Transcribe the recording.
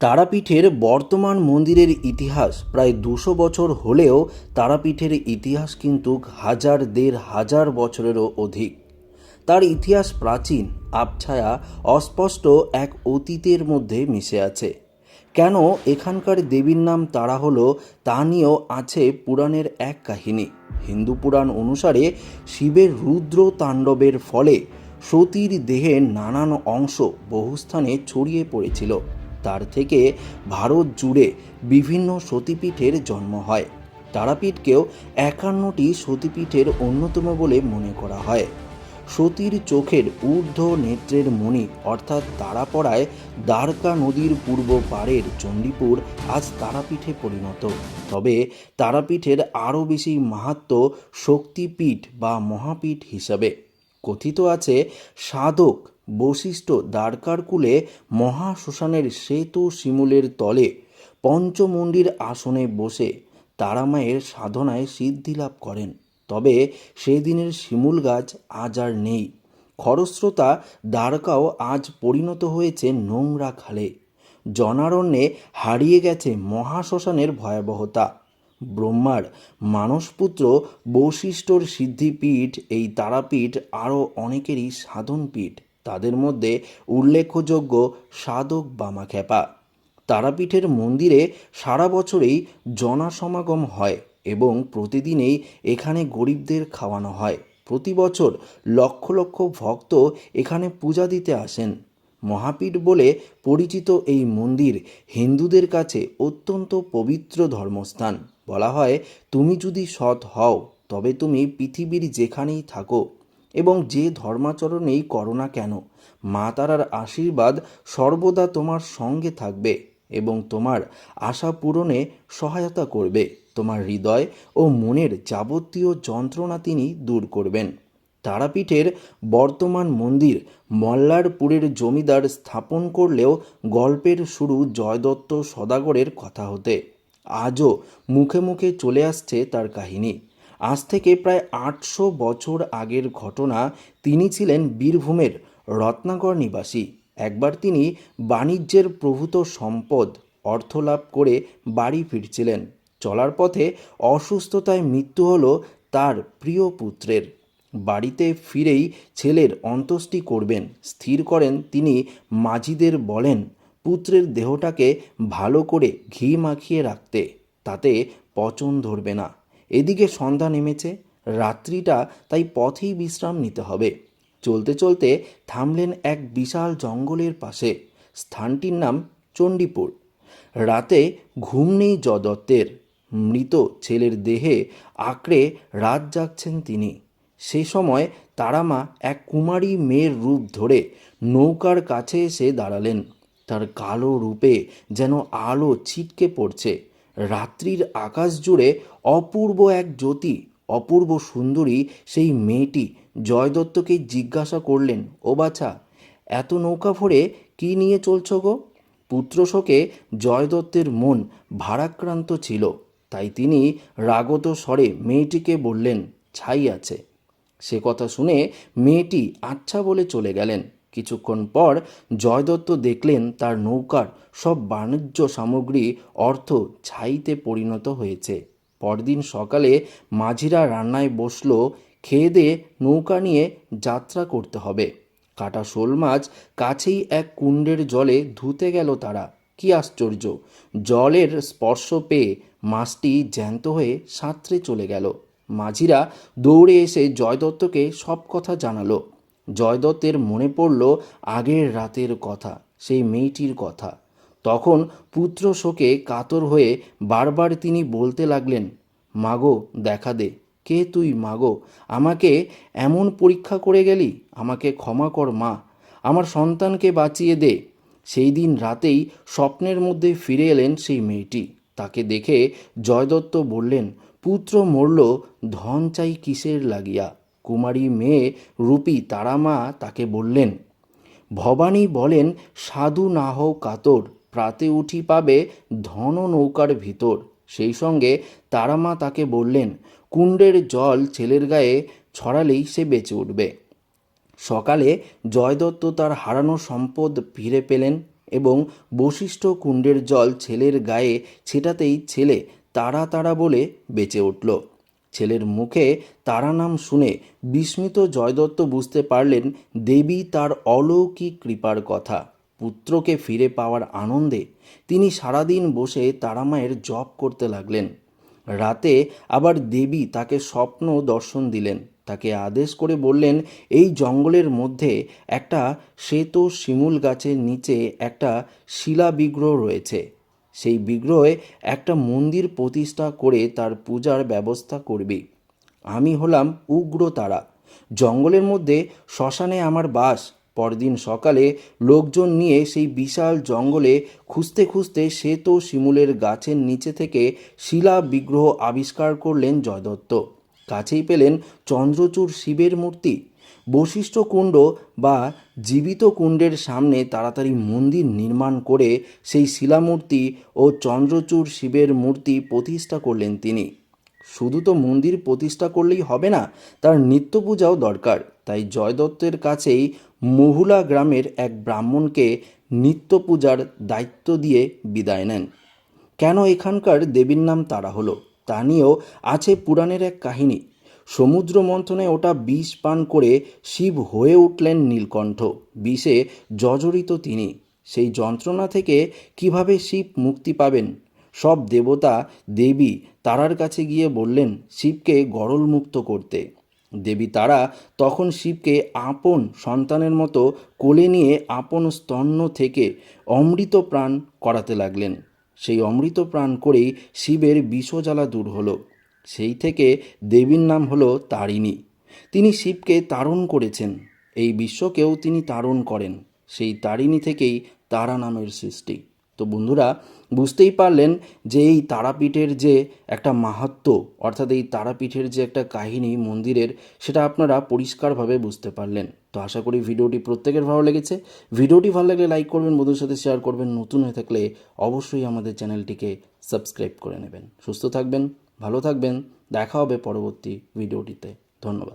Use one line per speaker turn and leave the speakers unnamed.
তারাপীঠের বর্তমান মন্দিরের ইতিহাস প্রায় দুশো বছর হলেও তারাপীঠের ইতিহাস কিন্তু হাজার দেড় হাজার বছরেরও অধিক। তার ইতিহাস প্রাচীন, আবছায়া, অস্পষ্ট এক অতীতের মধ্যে মিশে আছে। কেন এখানকার দেবীর নাম তারা হলো তা নিয়েও আছে পুরাণের এক কাহিনী। হিন্দু পুরাণ অনুসারে শিবের রুদ্র তাণ্ডবের ফলে সতীর দেহের নানান অংশ বহু স্থানে ছড়িয়ে পড়েছিল। তার থেকে ভারত জুড়ে বিভিন্ন সতীপীঠের জন্ম হয়। তারাপীঠকেও একান্নটি সতীপীঠের অন্যতম বলে মনে করা হয়। সতীর চোখের ঊর্ধ্ব নেত্রের মণি অর্থাৎ তারাপড়ায় দ্বারকা নদীর পূর্ব পাড়ের চণ্ডীপুর আজ তারাপীঠে পরিণত। তবে তারাপীঠের আরও বেশি মাহাত্ম শক্তিপীঠ বা মহাপীঠ হিসাবে। কথিত আছে, সাধক বশিষ্ঠ দ্বারকার কূলে মহাশ্মশানের সেতু শিমুলের তলে পঞ্চমন্ডির আসনে বসে তারামায়ের সাধনায় সিদ্ধি লাভ করেন। তবে সেদিনের শিমুল গাছ আজ আর নেই। খরস্রোতা দ্বারকাও আজ পরিণত হয়েছে নোংরা খালে। জনারণ্যে হারিয়ে গেছে মহাশ্মশানের ভয়াবহতা। ব্রহ্মার মানসপুত্র বৈশিষ্ট্যর সিদ্ধিপীঠ, এই তারাপীঠ আরও অনেকেরই সাধনপীঠ। তাদের মধ্যে উল্লেখযোগ্য সাধক বামাখ্যাপা। তারাপীঠের মন্দিরে সারা বছরেই জনসমাগম হয় এবং প্রতিদিনেই এখানে গরিবদের খাওয়ানো হয়। প্রতি বছর লক্ষ লক্ষ ভক্ত এখানে পূজা দিতে আসেন। মহাপীঠ বলে পরিচিত এই মন্দির হিন্দুদের কাছে অত্যন্ত পবিত্র ধর্মস্থান। বলা হয়, তুমি যদি সৎ হও, তবে তুমি পৃথিবীর যেখানেই থাকো এবং যে ধর্মাচরণেই করো না কেন, মা তারার আশীর্বাদ সর্বদা তোমার সঙ্গে থাকবে এবং তোমার আশা পূরণে সহায়তা করবে। তোমার হৃদয় ও মনের যাবতীয় যন্ত্রণা তিনি দূর করবেন। তারাপীঠের বর্তমান মন্দির মল্লারপুরের জমিদার স্থাপন করলেও গল্পের শুরু জয়দত্ত সদাগরের কথা হতে। আজও মুখে মুখে চলে আসছে তার কাহিনী। আজ থেকে প্রায় আটশো বছর আগের ঘটনা তিনি ছিলেন বীরভূমের রত্নাগর নিবাসী। একবার তিনি বাণিজ্যের প্রভূত সম্পদ অর্থলাভ করে বাড়ি ফিরছিলেন। চলার পথে অসুস্থতায় মৃত্যু হল তার প্রিয় পুত্রের। বাড়িতে ফিরেই ছেলের অন্ত্যেষ্টি করবেন, স্থির করেন তিনি মাঝিদের বলেন পুত্রের দেহটাকে ভালো করে ঘি মাখিয়ে রাখতে, তাতে পচন ধরবে না। এদিকে সন্ধ্যা নেমেছে, রাত্রিটা তাই পথেই বিশ্রাম নিতে হবে। চলতে চলতে থামলেন এক বিশাল জঙ্গলের পাশে। স্থানটির নাম চণ্ডীপুর। রাতে ঘুম নেই যদত্তের। মৃত ছেলের দেহে আঁকড়ে রাত জাগছেন তিনি। সে সময় তারামা এক কুমারী মেয়ের রূপ ধরে নৌকার কাছে এসে দাঁড়ালেন। তার কালো রূপে যেন আলো ছিটকে পড়ছে। রাত্রির আকাশ জুড়ে অপূর্ব এক জ্যোতি, অপূর্ব সুন্দরী সেই মেয়েটি জয়দত্তকে জিজ্ঞাসা করলেন, ও বাছা, এত নৌকা ভরে কি নিয়ে চলছ গো? পুত্রশোকে জয়দত্তের মন ভারাক্রান্ত ছিল। তাই তিনি রাগত স্বরে মেয়েটিকে বললেন, ছাই আছে। সে কথা শুনে মেয়েটি আচ্ছা বলে চলে গেলেন। কিছুক্ষণ পর জয়দত্ত দেখলেন তার নৌকার সব বাণিজ্য সামগ্রী অর্থ ছাইতে পরিণত হয়েছে। পরদিন সকালে মাঝিরা রান্নায় বসল, খেয়ে দিয়ে নৌকা নিয়ে যাত্রা করতে হবে। কাটা শোল মাছ কাছেই এক কুণ্ডের জলে ধুতে গেল তারা। কি আশ্চর্য! জলের স্পর্শ পেয়ে মাছটি জ্যান্ত হয়ে সাঁতরে চলে গেল। মাঝিরা দৌড়ে এসে জয়দত্তকে সব কথা জানালো। জয়দত্তের মনে পড়ল আগের রাতের কথা, সেই মেয়েটির কথা। তখন পুত্র শোকে কাতর হয়ে বারবার তিনি বলতে লাগলেন, মাগো, দেখা দে। কে তুই, মাগো? আমাকে এমন পরীক্ষা করে গেলি? আমাকে ক্ষমা কর, মা। আমার সন্তানকে বাঁচিয়ে দে। সেই দিন রাতেই স্বপ্নের মধ্যে ফিরে এলেন সেই মেয়েটি। তাকে দেখে জয়দত্ত বললেন, পুত্র মরল, ধন চাই কিসের লাগিয়া? কুমারী মেয়ে রূপী তারামা তাকে বললেন, ভবানী বলেন, সাধু না হও কাতর, প্রাতে উঠি পাবে ধন নৌকার ভিতর। সেই সঙ্গে তারামা তাকে বললেন, কুণ্ডের জল ছেলের গায়ে ছড়ালেই সে বেঁচে উঠবে। সকালে জয়দত্ত তার হারানো সম্পদ ফিরে পেলেন এবং বশিষ্ঠ কুণ্ডের জল ছেলের গায়ে ছেটাতেই ছেলে তারা বলে বেঁচে উঠল। ছেলের মুখে তারা নাম শুনে বিস্মিত জয়দত্ত বুঝতে পারলেন দেবী তার অলৌকিক কৃপার কথা। পুত্রকে ফিরে পাওয়ার আনন্দে তিনি সারাদিন বসে তারামায়ের জপ করতে লাগলেন। রাতে আবার দেবী তাকে স্বপ্ন দর্শন দিলেন। তাকে আদেশ করে বললেন, এই জঙ্গলের মধ্যে একটা শ্বেত শিমুল গাছের নিচে একটা শিলা বিগ্রহ রয়েছে। সেই বিগ্রহে একটা মন্দির প্রতিষ্ঠা করে তার পূজার ব্যবস্থা করবে। আমি হলাম উগ্র তারা। জঙ্গলের মধ্যে শ্মশানে আমার বাস। পরদিন সকালে লোকজন নিয়ে সেই বিশাল জঙ্গলে খুঁজতে খুঁজতে শ্বেত শিমুলের গাছের নিচে থেকে শিলা বিগ্রহ আবিষ্কার করলেন জয়দত্ত। কাছেই পেলেন চন্দ্রচূড় শিবের মূর্তি। বশিষ্ঠ কুণ্ড বা জীবিত কুণ্ডের সামনে তাড়াতাড়ি মন্দির নির্মাণ করে সেই শিলামূর্তি ও চন্দ্রচূড় শিবের মূর্তি প্রতিষ্ঠা করলেন তিনি। শুধু তো মন্দির প্রতিষ্ঠা করলেই হবে না, তার নিত্য পূজাও দরকার। তাই জয়দত্তের কাছেই মহুলা গ্রামের এক ব্রাহ্মণকে নিত্য পূজার দায়িত্ব দিয়ে বিদায় নেন। কেন এখানকার দেবীর নাম তারা হলো তা নিয়েও আছে পুরাণের এক কাহিনী। সমুদ্র মন্থনে ওটা বিষ পান করে শিব হয়ে উঠলেন নীলকণ্ঠ। বিষে জর্জরিত তিনি। সেই যন্ত্রণা থেকে কীভাবে শিব মুক্তি পাবেন? সব দেবতা, দেবী তারার কাছে গিয়ে বললেন, শিবকে গরল মুক্ত করতে। দেবী তারা তখন শিবকে আপন সন্তানের মতো কোলে নিয়ে আপন স্তন্য থেকে অমৃত প্রাণ করাতে লাগলেন। সেই অমৃত প্রাণ করেই শিবের বিষজ্বালা দূর হলো। সেই থেকে দেবীর নাম হলো তারিণী। তিনি শিবকে তারণ করেছেন। এই বিশ্বকেও তিনি তারণ করেন। সেই তারিণী থেকেই তারা নামের সৃষ্টি। তো বন্ধুরা, বুঝতেই পারলেন যে এই তারাপীঠের যে একটা মাহাত্ম অর্থাৎ এই তারাপীঠের যে একটা কাহিনী মন্দিরের, সেটা আপনারা পরিষ্কারভাবে বুঝতে পারলেন। তো আশা করি ভিডিওটি প্রত্যেকের ভালো লেগেছে। ভিডিওটি ভালো লাগলে লাইক করবেন বন্ধুর সাথে শেয়ার করবেন, নতুন হয়ে থাকলে অবশ্যই আমাদের চ্যানেলটিকে সাবস্ক্রাইব করে নেবেন। সুস্থ থাকবেন। ভালো থাকবেন দেখা হবে পরবর্তী ভিডিওটিতে। ধন্যবাদ।